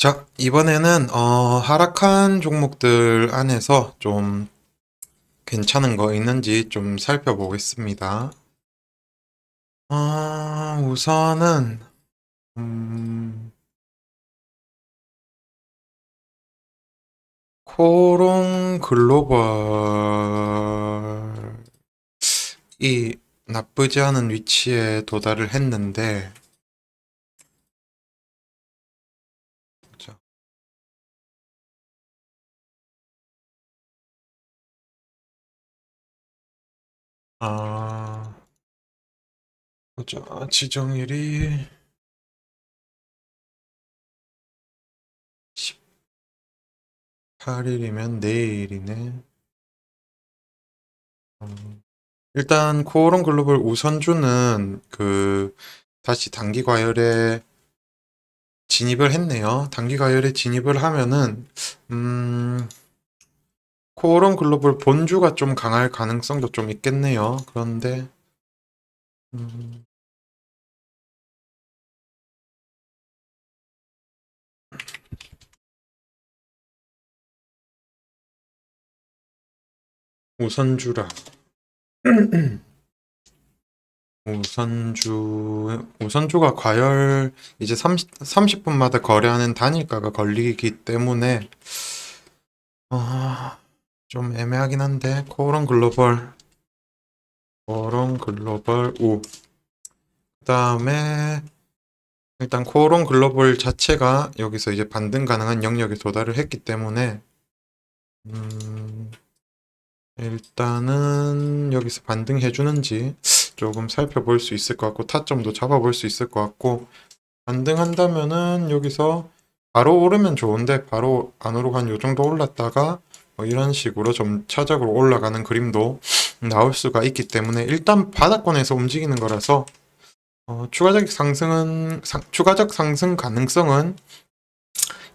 자, 이번에는 어, 하락한 종목들 안에서 좀 괜찮은 거 있는지 좀 살펴보겠습니다. 아, 우선은 음, 코롱 글로벌이 나쁘지 않은 위치에 도달을 했는데 자, 아, 보자. 지정일이 18일이면 내일이네. 음, 일단 코오롱 글로벌 우선주는 그 다시 단기 과열에 진입을 했네요. 단기 과열에 진입을 하면은 음, 코오롱 글로벌 본주가 좀 강할 가능성도 좀 있겠네요. 그런데 음, 우선주라. 우선주, 우선주가 과열 이제 30, 30분마다 거래하는 단일가가 걸리기 때문에 아, 좀 애매하긴 한데 코오롱 글로벌, 코오롱 글로벌 우. 그다음에 일단 코오롱 글로벌 자체가 여기서 이제 반등 가능한 영역에 도달을 했기 때문에 음, 일단은 여기서 반등해 주는지 조금 살펴볼 수 있을 것 같고 타점도 잡아볼 수 있을 것 같고 반등한다면은 여기서 바로 오르면 좋은데 바로 안으로 한요 정도 올랐다가 뭐 이런 식으로 좀 차적으로 올라가는 그림도 나올 수가 있기 때문에 일단 바닥권에서 움직이는 거라서 어, 추가적 상승은 상- 추가적 상승 가능성은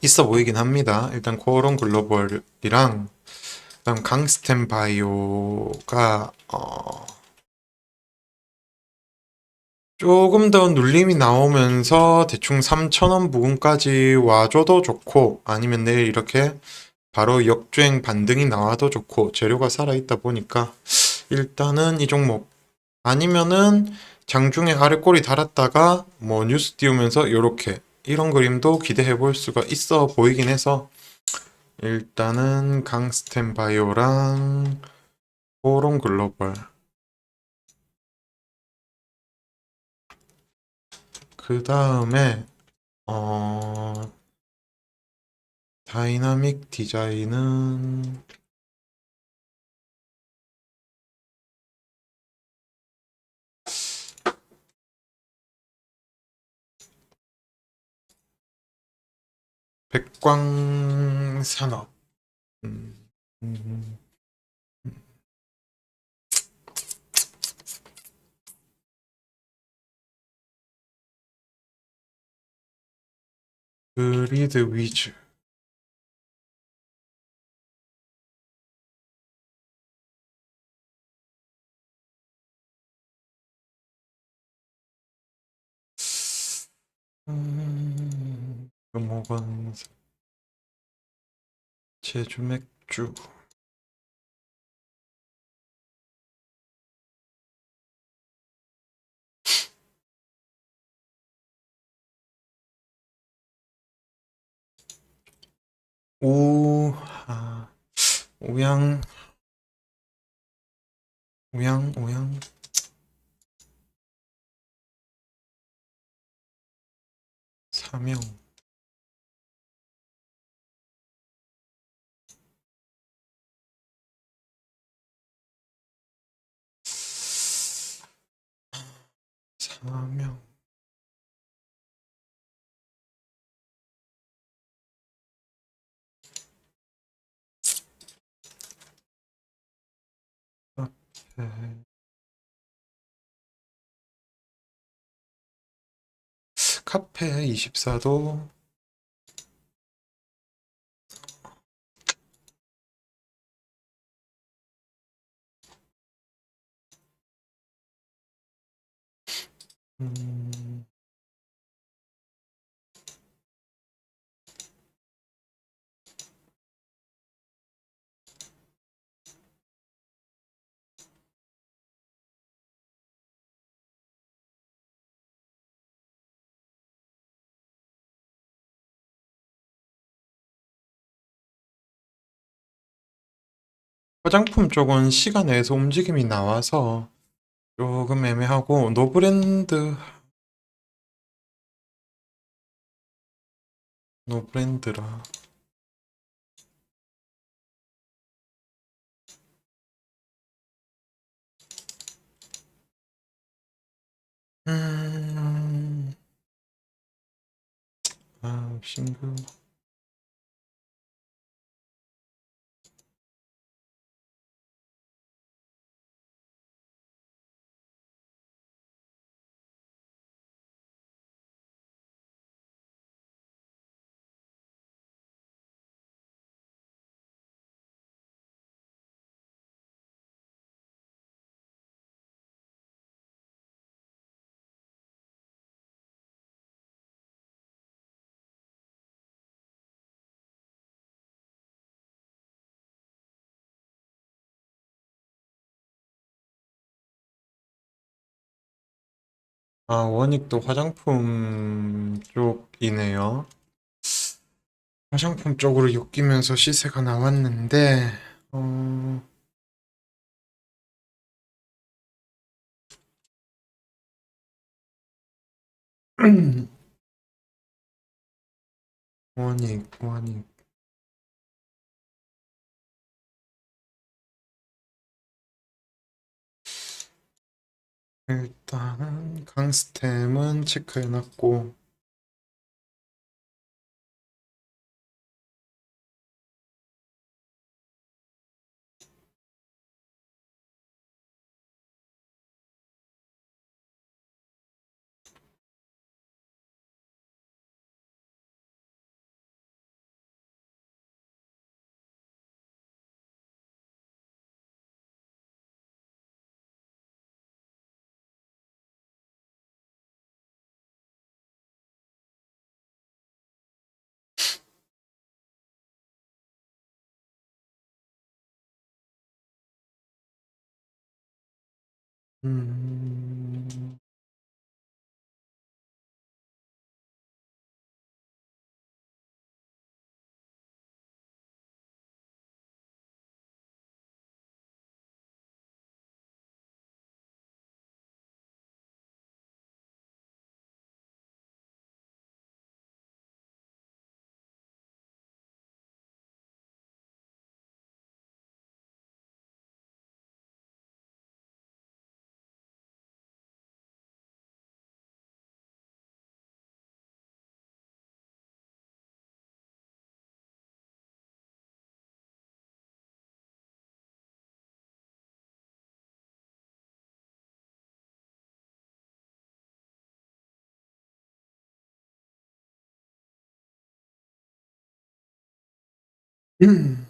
있어 보이긴 합니다. 일단 코오롱 글로벌이랑 그다음 강스텐 바이오가 어, 조금 더 눌림이 나오면서 대충 3,000원 부근까지 와줘도 좋고 아니면 내일 이렇게 바로 역주행 반등이 나와도 좋고 재료가 살아있다 보니까 일단은 이 종목. 아니면은 장중에 아래 꼬리 달았다가 뭐 뉴스 띄우면서 요렇게 이런 그림도 기대해 볼 수가 있어 보이긴 해서 일단은 강스텐 바이오랑 포럼 글로벌 그 다음에 어 다이나믹 디자인은 백광산업. 음, 음, 그리드 위즈 음, 금호건 제주 맥주 오, 아, 오양, 오양, 오양. 사명. 사명. 카페 24도. 음, 화장품 쪽은 시간 내에서 움직임이 나와서 조금 애매하고 노브랜드. 노브랜드라. 음, 아, 싱글. 아, 원익도 화장품 쪽이네요. 화장품 쪽으로 엮이면서 시세가 나왔는데, 어, 원익, 원익. 일단은 강스템은 체크해놨고, 음, 음.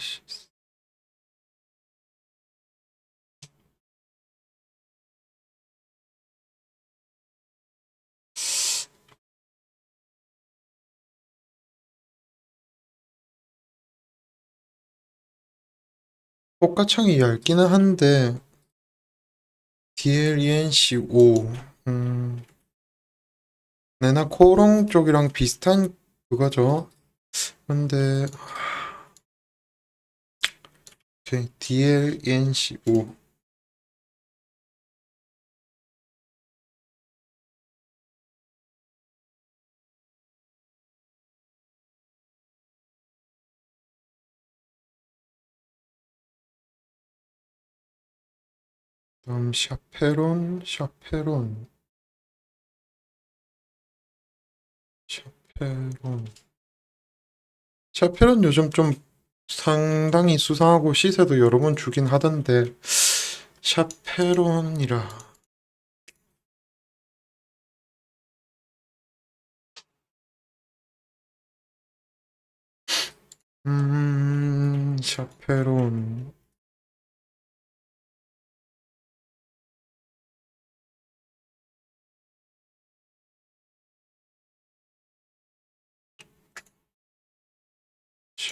씨. 꽃가청이 얇기는 한데 DLENC5 음, 내나 코롱 쪽이랑 비슷한 그거죠. 근데 오케이. DLENC5 다음 샤페론 샤페론. 샤페론. 샤페론 요즘 좀 상당히 수상하고 시세도 여러 번 주긴 하던데 샤페론이라. 음 샤페론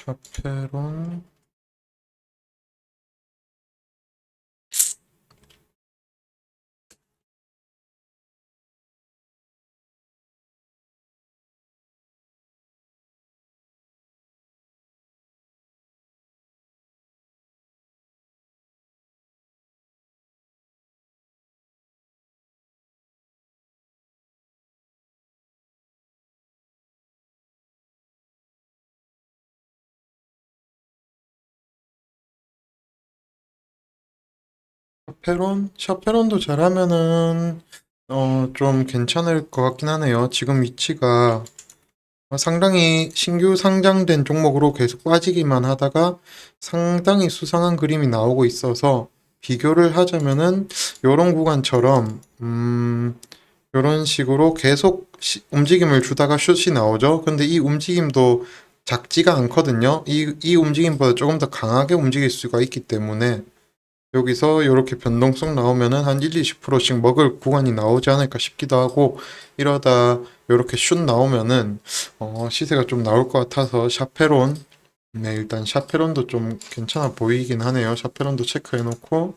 샤페론 샤페론 샤페론도 잘하면은 어 좀 괜찮을 것 같긴 하네요. 지금 위치가 어, 상당히 신규 상장된 종목으로 계속 빠지기만 하다가 상당히 수상한 그림이 나오고 있어서 비교를 하자면은 요런 구간처럼 음 요런 식으로 계속 시- 움직임을 주다가 슛이 나오죠. 근데 이 움직임도 작지가 않거든요. 이, 이 움직임보다 조금 더 강하게 움직일 수가 있기 때문에 여기서 이렇게 변동성 나오면은 한 1, 20%씩 먹을 구간이 나오지 않을까 싶기도 하고 이러다 이렇게 슛 나오면은 어, 시세가 좀 나올 것 같아서 샤페론 네 일단 샤페론도 좀 괜찮아 보이긴 하네요. 샤페론도 체크해 놓고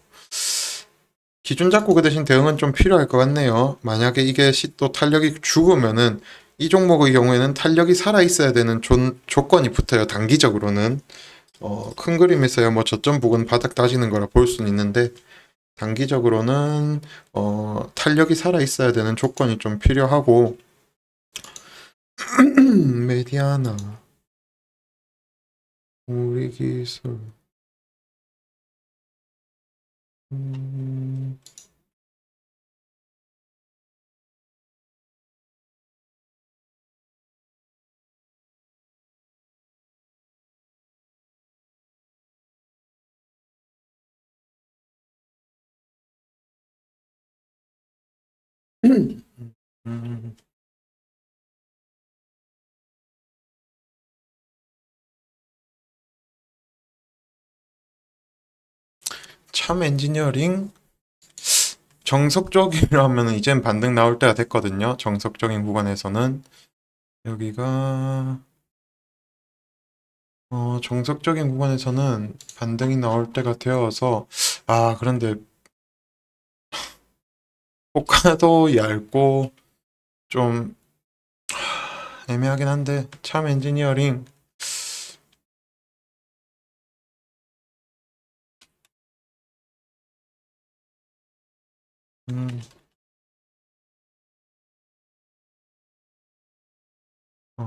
기준 잡고 그 대신 대응은 좀 필요할 것 같네요. 만약에 이게 시- 또 탄력이 죽으면은 이 종목의 경우에는 탄력이 살아 있어야 되는 존, 조건이 붙어요. 단기적으로는 어, 큰 그림에서야 뭐 저점 부근 바닥 다지는 거라 볼 수는 있는데 단기적으로는 어, 탄력이 살아 있어야 되는 조건이 좀 필요하고 메디아나 우리 기술 음, 음, 참 엔지니어링 정석적이라면 이젠 반등 나올 때가 됐거든요. 정석적인 구간에서는 여기가 어, 정석적인 구간에서는 반등이 나올 때가 되어서 아 그런데 호가도 얇고 좀 하, 애매하긴 한데 참 엔지니어링 음, 어,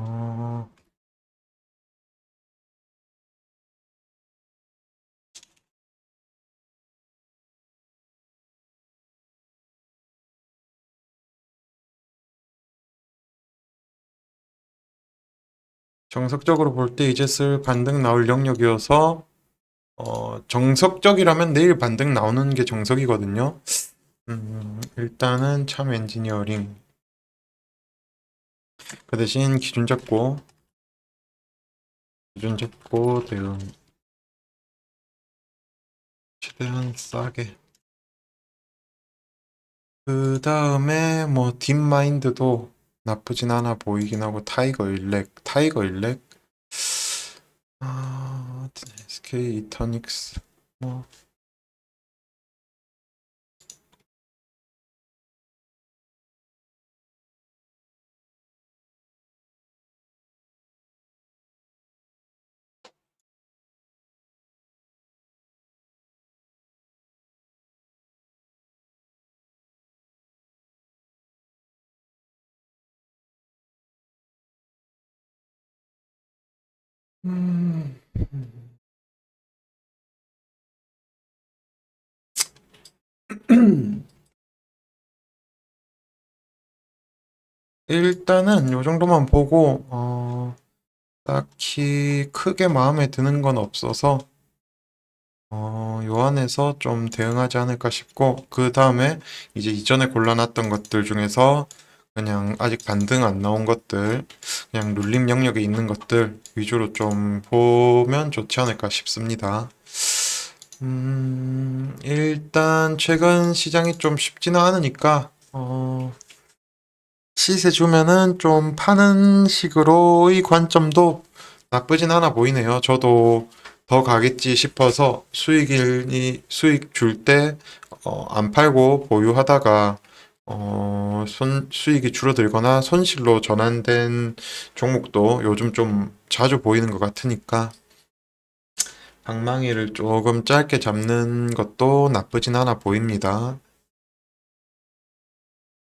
정석적으로 볼 때 이제 슬 반등 나올 영역이어서 어, 정석적이라면 내일 반등 나오는 게 정석이거든요. 음, 일단은 참 엔지니어링. 그 대신 기준 잡고 기준 잡고 대응. 최대한 싸게. 그 다음에 뭐 딥마인드도 나쁘진 않아 보이긴 하고 타이거 일렉 타이거 일렉? 아 SK 이터닉스. 뭐 음, 일단은 요 정도만 보고 어 딱히 크게 마음에 드는 건 없어서 어, 요 안에서 좀 대응하지 않을까 싶고 그 다음에 이제 이전에 골라놨던 것들 중에서 그냥 아직 반등 안 나온 것들 그냥 룰림 영역에 있는 것들 위주로 좀 보면 좋지 않을까 싶습니다. 음, 일단 최근 시장이 좀 쉽지는 않으니까 어, 시세 주면은 좀 파는 식으로의 관점도 나쁘진 않아 보이네요. 저도 더 가겠지 싶어서 수익이 수익 줄때 어, 안 팔고 보유하다가 어, 손, 수익이 줄어들거나 손실로 전환된 종목도 요즘 좀 자주 보이는 것 같으니까 방망이를 조금 짧게 잡는 것도 나쁘진 않아 보입니다.